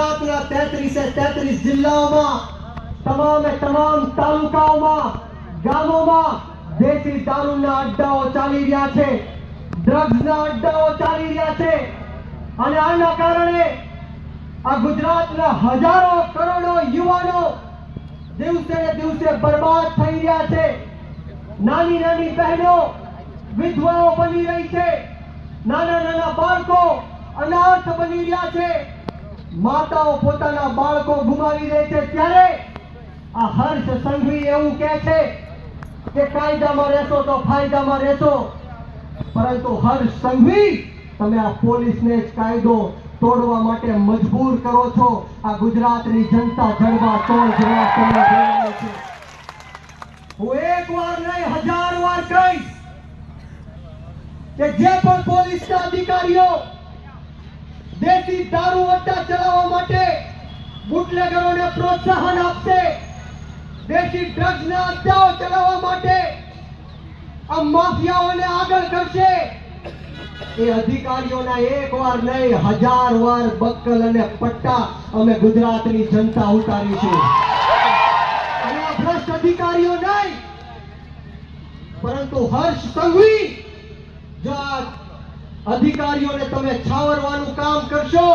ગુજરાતના તેત્રીસે તેત્રીસ જિલ્લાઓમાં, તમામે તમામ તાલુકાઓમાં, ગામોમાં દેશી દારૂના અડ્ડાઓ ચાલી રહ્યા છે ડ્રગ્સના અડ્ડાઓ ચાલી રહ્યા છે અને આના કારણે આ ગુજરાતના હજારો કરોડો યુવાનો દિવસે ને દિવસે બરબાદ થઈ રહ્યા છે. નાની નાની બહેનો વિધવાઓ બની રહી છે. નાના નાના બાળકો અનાથ બની રહ્યા છે. માતાઓ પોતાના બાળકો ગુમાવી દે છે ત્યારે આ હર્ષ સંઘવી એવું કહે છે કે કાયદામાં રહેશો તો ફાયદામાં રહેશો. પરંતુ હર્ષ સંઘવી, તમે આ પોલીસને જ કાયદો તોડવા માટે મજબૂર કરો છો. આ ગુજરાતની જનતા જડબા તોડ જવા તમને છે. હું એક વાર નહીં, હજાર વાર કહીશ કે જે પણ પોલીસના અધિકારીઓ દેશી દારૂ અડ્ડા ચલાવવા માટે બુટલેગરોને પ્રોત્સાહન આપશે. દેશી ડ્રગ્સના અડ્ડાઓ ચલાવવા માટે આ માફિયાઓને આગળ કરશે એ અધિકારીઓના એક વાર નહીં, હજાર વાર બક્કલ અને પટ્ટા અમે ગુજરાતની જનતા ઉતારીશું અને આ ભ્રષ્ટ અધિકારીઓ નહીં, પરંતુ હર્ષ સંઘવી, જો આ અધિકારીઓને તમે છાવરવાનું કામ કરશો.